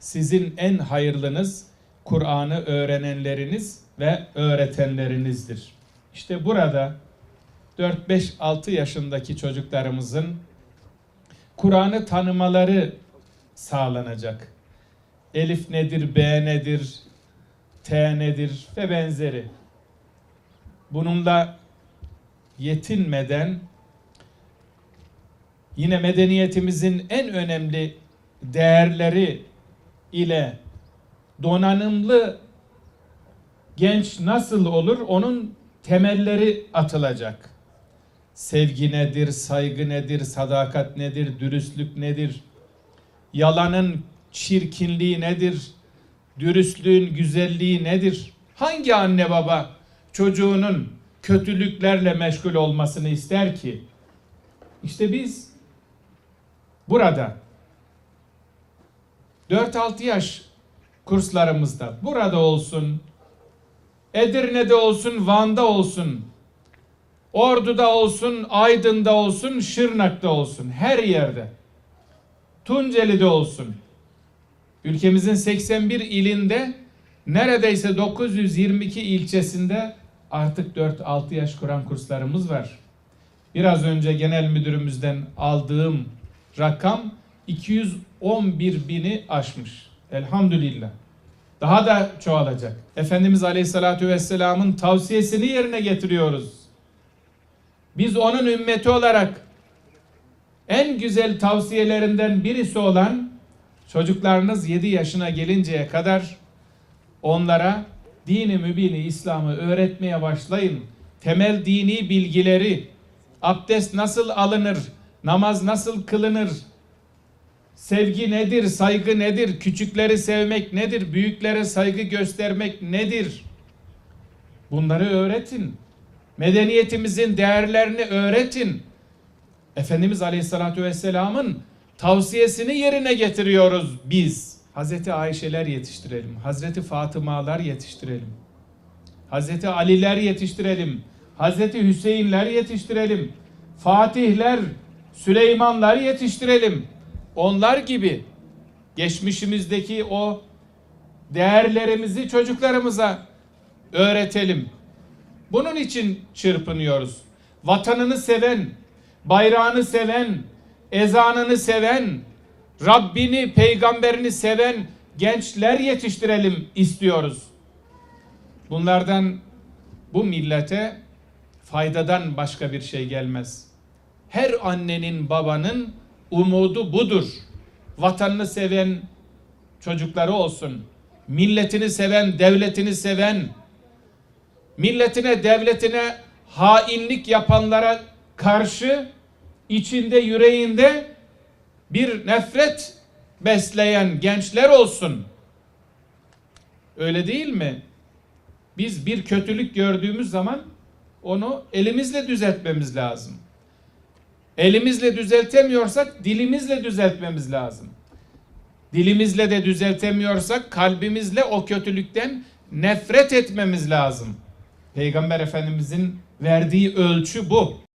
sizin en hayırlınız Kur'an'ı öğrenenleriniz ve öğretenlerinizdir. İşte burada 4-5-6 yaşındaki çocuklarımızın Kur'an'ı tanımaları sağlanacak. Elif nedir, B nedir, T nedir ve benzeri. Bununla yetinmeden yine medeniyetimizin en önemli değerleri ile donanımlı genç nasıl olur onun temelleri atılacak. Sevgi nedir, saygı nedir, sadakat nedir, dürüstlük nedir? Yalanın çirkinliği nedir? Dürüstlüğün güzelliği nedir? Hangi anne baba çocuğunun kötülüklerle meşgul olmasını ister ki? İşte biz burada 4-6 yaş kurslarımızda burada olsun, Edirne'de olsun, Van'da olsun, Ordu'da olsun, Aydın'da olsun, Şırnak'ta olsun, her yerde. Tunceli'de olsun. Ülkemizin 81 ilinde neredeyse 922 ilçesinde artık 4-6 yaş Kur'an kurslarımız var. Biraz önce genel müdürümüzden aldığım rakam 211 bini aşmış. Elhamdülillah. Daha da çoğalacak. Efendimiz Aleyhisselatü Vesselam'ın tavsiyesini yerine getiriyoruz. Biz onun ümmeti olarak en güzel tavsiyelerinden birisi olan çocuklarınız 7 yaşına gelinceye kadar onlara dini mübini İslam'ı öğretmeye başlayın. Temel dini bilgileri, abdest nasıl alınır, namaz nasıl kılınır, sevgi nedir, saygı nedir, küçükleri sevmek nedir, büyüklere saygı göstermek nedir? Bunları öğretin. Medeniyetimizin değerlerini öğretin. Efendimiz Aleyhisselatü Vesselam'ın tavsiyesini yerine getiriyoruz biz. Hazreti Ayşeler yetiştirelim. Hazreti Fatımalar yetiştirelim. Hazreti Aliler yetiştirelim. Hazreti Hüseyinler yetiştirelim. Fatihler, Süleymanlar yetiştirelim. Onlar gibi geçmişimizdeki o değerlerimizi çocuklarımıza öğretelim. Bunun için çırpınıyoruz. Vatanını seven, bayrağını seven, ezanını seven, Rabbini, peygamberini seven gençler yetiştirelim istiyoruz. Bunlardan bu millete faydadan başka bir şey gelmez. Her annenin, babanın umudu budur. Vatanını seven çocukları olsun. Milletini seven, devletini seven, milletine, devletine hainlik yapanlara karşı içinde, yüreğinde bir nefret besleyen gençler olsun. Öyle değil mi? Biz bir kötülük gördüğümüz zaman onu elimizle düzeltmemiz lazım. Elimizle düzeltemiyorsak dilimizle düzeltmemiz lazım. Dilimizle de düzeltemiyorsak kalbimizle o kötülükten nefret etmemiz lazım. Peygamber Efendimizin verdiği ölçü bu.